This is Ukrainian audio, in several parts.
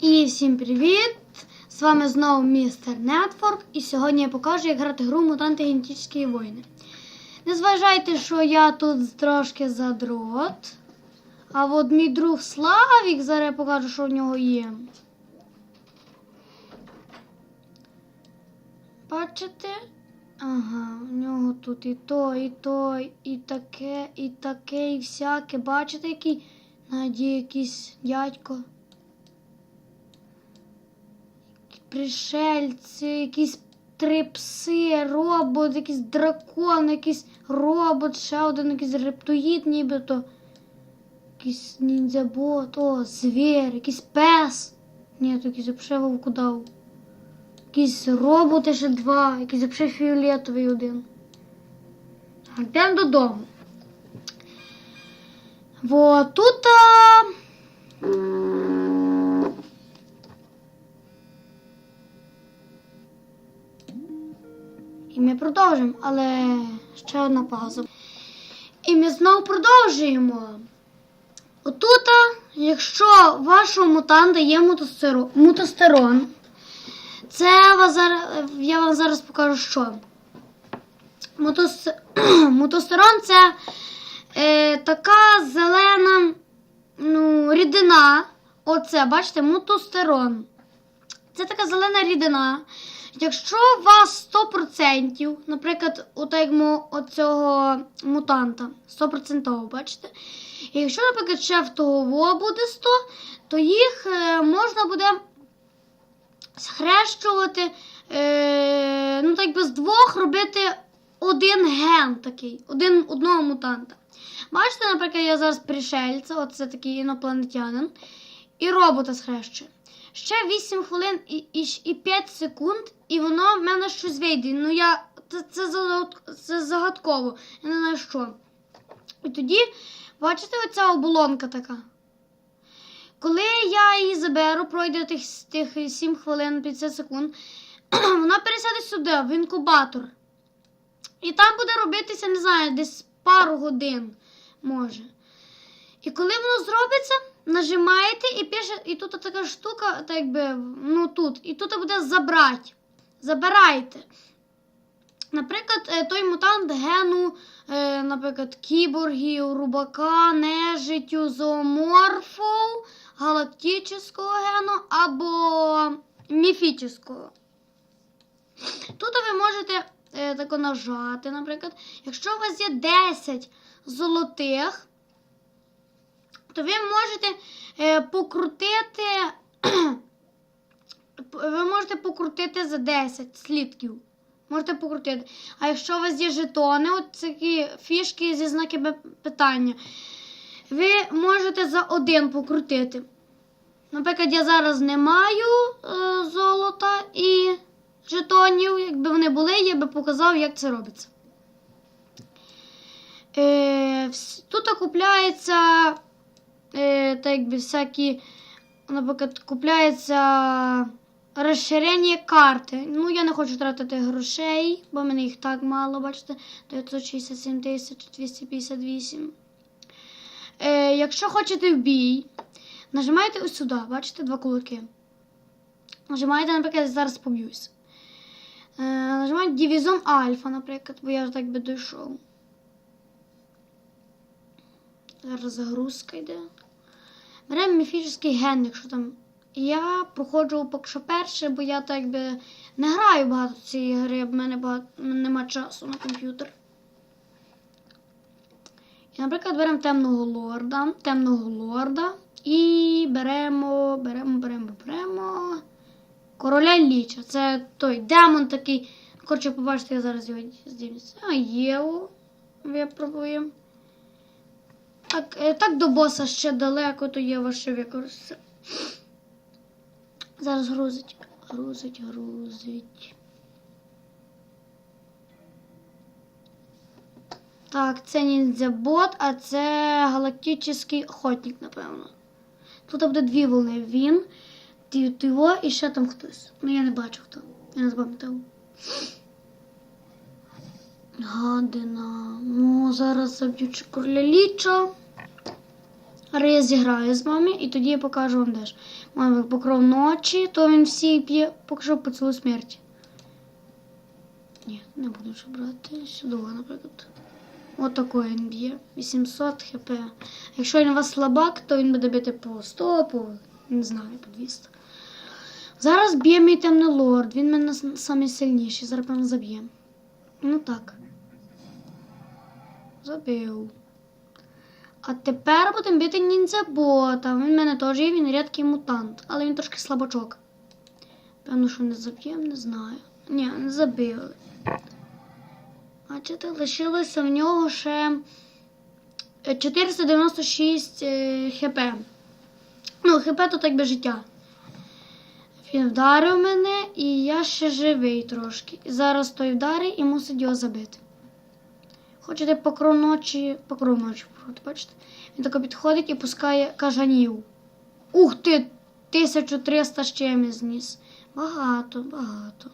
І всім привіт! З вами знову містер Нетфорк, і сьогодні я покажу, як грати гру Мутанти Генетичні війни. Не зважайте, що я тут трошки задрот. А от мій друг Славік, зараз я покажу, що в нього є. Бачите? Ага, в нього тут і то, і то, і таке, і таке, і всяке. Бачите, який Наді якийсь дядько. Пришельці, якісь три пси, робот, якийсь дракон, якийсь робот, ще один якийсь рептоїд нібито. Якийсь ніндзябот, о, звір, якийсь пес. Ні, якийсь вообще вовку дав. Якісь роботи ще два, якийсь вообще фіолетовий один. Йдемо додому. Вот тут. А... продовжимо, але ще одна пауза. І ми знову продовжуємо. Отут, якщо вашого мутанта є мутостерон, це я вам зараз покажу, що. Мутос... Мутостерон це е, така зелена ну, рідина. Оце, бачите, мутостерон. Це така зелена рідина. Якщо у вас 100%, наприклад, у оцього мутанта, 100%, бачите? І якщо, наприклад, ще в того буде 100, то їх е, можна буде схрещувати, е, ну так би з двох робити один ген такий, один, одного мутанта. Бачите, наприклад, я зараз пришельця, оце такий інопланетянин, і робота схрещує. Ще 8 хвилин і, і, і 5 секунд, і воно в мене щось вийде. Ну я це, це, загадково. Я не знаю що. І тоді, бачите, оця оболонка така. Коли я її заберу, пройде тих, тих 7 хвилин 50 секунд, вона пересяде сюди, в інкубатор. І там буде робитися, не знаю, десь пару годин може. І коли воно зробиться, нажимаєте і пише, і тут така штука, так якби, ну тут, і тут буде забрати. Забирайте. Наприклад, е, той мутант гену, е, наприклад, кіборгів, рубака, нежиттю, зооморфов, галактичного гену або міфічного. Тут ви можете е, тако нажати, наприклад. Якщо у вас є 10 золотих, то ви можете е, покрутити. ви можете покрутити за 10 слідків. Можете покрутити. А якщо у вас є жетони, от такі фішки зі знаками питання, ви можете за один покрутити. Наприклад, я зараз не маю е, золота і жетонів. Якби вони були, я би показав, як це робиться. Е, тут купляється е, так якби всякі, наприклад, купляється розширення карти. Ну, я не хочу тратити грошей, бо мене їх так мало, бачите, 967 тисяч 258. Е, якщо хочете в бій, нажимаєте ось сюди, бачите, два кулаки. Нажимаєте, наприклад, зараз поб'юсь. Е, нажимаєте Дивізон Альфа, наприклад, бо я ж так би дійшов. Зараз загрузка йде. Беремо міфічний ген, якщо там. Я проходжу поки що перше, бо я так би не граю багато цієї гри, бо в мене багато нема часу на комп'ютер. І, наприклад, беремо темного лорда, темного лорда і беремо, беремо, беремо, беремо. Короля Ліча. Це той демон такий. Коротше, побачите, я зараз його здійснюся. А Єву випробуємо. Так, е, так до боса ще далеко, то є ваше використання. Зараз грузить. Грузить, грузить. Так, це ніндзя-бот, а це галактичний охотник, напевно. Тут буде дві волни. Він, його і ще там хтось. Ну я не бачу хто. Я не запам'ятав. Гадина. Ну, зараз заб'ючи короля лічо. Але я зіграю з вами і тоді я покажу вам теж. Ой, покров ночі, то він всі п'є, поки що поцілуй смерті. Ні, не буду вже брати. Сюди, наприклад. От такий він б'є. 800 хп. Якщо він у вас слабак, то він буде бити по 100, по не знаю, по 200. Зараз б'є мій темний лорд. Він мене найсильніший. Зараз певно заб'є. Ну так. Забив. А тепер будемо бити ніндзя бота. Він в мене теж є, він рідкий мутант, але він трошки слабачок. Певно, що не заб'ємо, не знаю. Ні, не забили. Бачите, лишилося в нього ще е, 496 е, хп. Ну, хп то так би життя. Він вдарив мене, і я ще живий трошки. І зараз той вдарить і мусить його забити. Хочете покров ночі, покров ночі бачите? Він тако підходить і пускає кажанів. Ух ти! 1300 з чимось зніс. Багато, багато.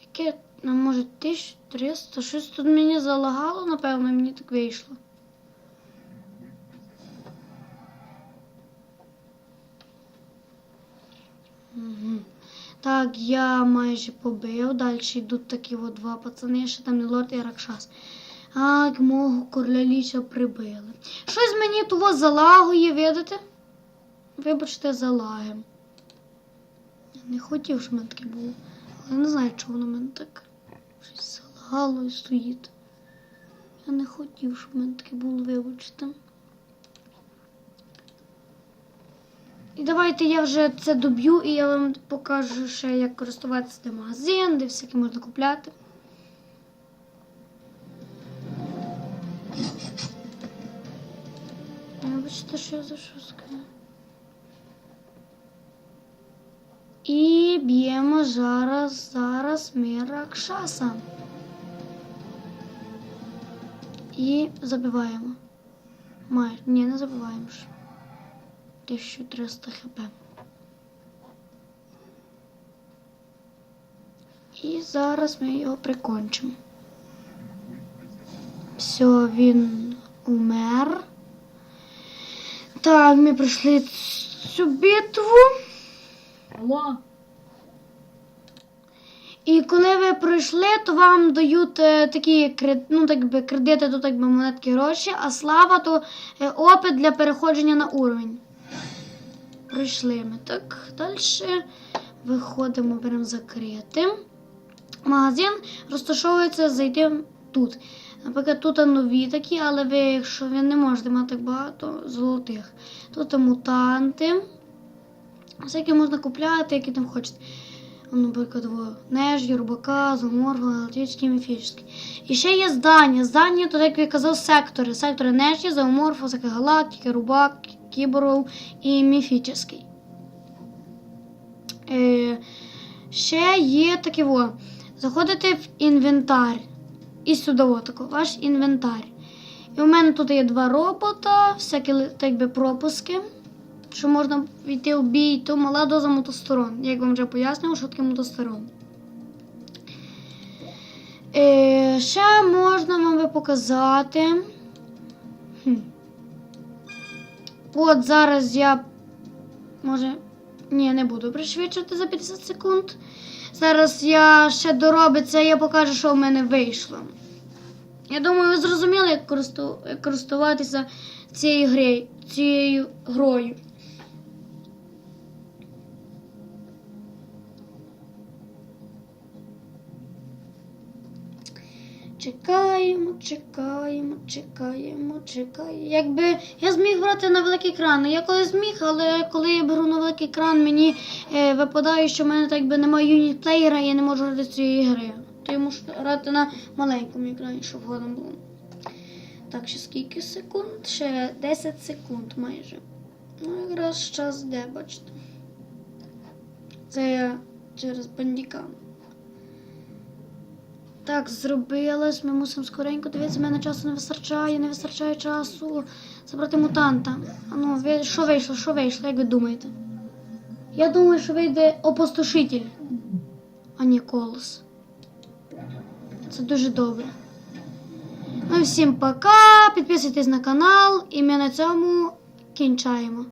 Яке, ну, може, 1300? Щось тут мені залагало, напевно, мені так вийшло. Так, я майже побив. Далі йдуть такі от два пацани, ще там і лорд і Ракшас. А, мого короля прибили. Щось мені того залагує, видите? Вибачте, залаги. Я не хотів, щоб мене таке було. Але не знаю, чого воно мене так щось залагало і стоїть. Я не хотів, щоб мене таке було, вибачте. І давайте я вже це доб'ю, і я вам покажу ще, як користуватися де магазин, де всяке можна купляти. Вибачте, що я за скажу. І б'ємо зараз, зараз ми. І забиваємо. Майже. Ні, не забиваємо ж. 1300 хп. І зараз ми його прикончимо. Все, він умер. Так, ми пройшли цю битву. Алло, І коли ви пройшли, то вам дають е, такі ну, так би, кредити, то так би монетки гроші, а слава то е, опит для переходження на уровень. Пройшли ми. Так, далі виходимо, беремо закрити. Магазин розташовується зайти тут. Наприклад, тут нові такі, але ви, якщо ви не можете мати багато золотих. Тут мутанти. Всякі можна купляти, які там хочете. Ну, Наприклад, во, нежі, рубака, зоморфа, галактичні, міфічні. І ще є здання. Здання, то, як я казав, сектори. Сектори нежі, зооморфа, всякі галактики, рубак, кіборов і міфічний. Е, ще є таке во. Заходите в інвентар. І сюди отако, ваш інвентар. І у мене тут є два робота, всякі так би пропуски що можна йти в бій, то мала доза мотостерон. Як вам вже пояснював, що таке мотостерон. Е, ще можна вам би показати. Хм. От зараз я. Може. Ні, не буду пришвидшувати за 50 секунд. Зараз я ще доробиться, я покажу, що в мене вийшло. Я думаю, ви зрозуміли, як користуватися цією грею, цією грою. Чекаємо, чекаємо, чекаємо, чекаємо. Якби я зміг брати на великий екран. Я коли зміг, але коли я беру на великий екран, мені е, випадає, що в мене так би немає юніт-плеєра, я не можу грати цієї гри. То я мушу грати на маленькому екрані, щоб годом було. Так, ще скільки секунд? Ще 10 секунд майже. Ну, якраз час де, бачите. Це я через бандікам. Так, зробилось. Ми мусимо скоренько дивитися, мене часу не вистачає, не вистачає часу. Забрати мутанта. А ну, ви, що вийшло, що вийшло, як ви думаєте? Я думаю, що вийде опустошитель, а не колос. Це дуже добре. Ну, всім пока. Підписуйтесь на канал, і ми на цьому кінчаємо.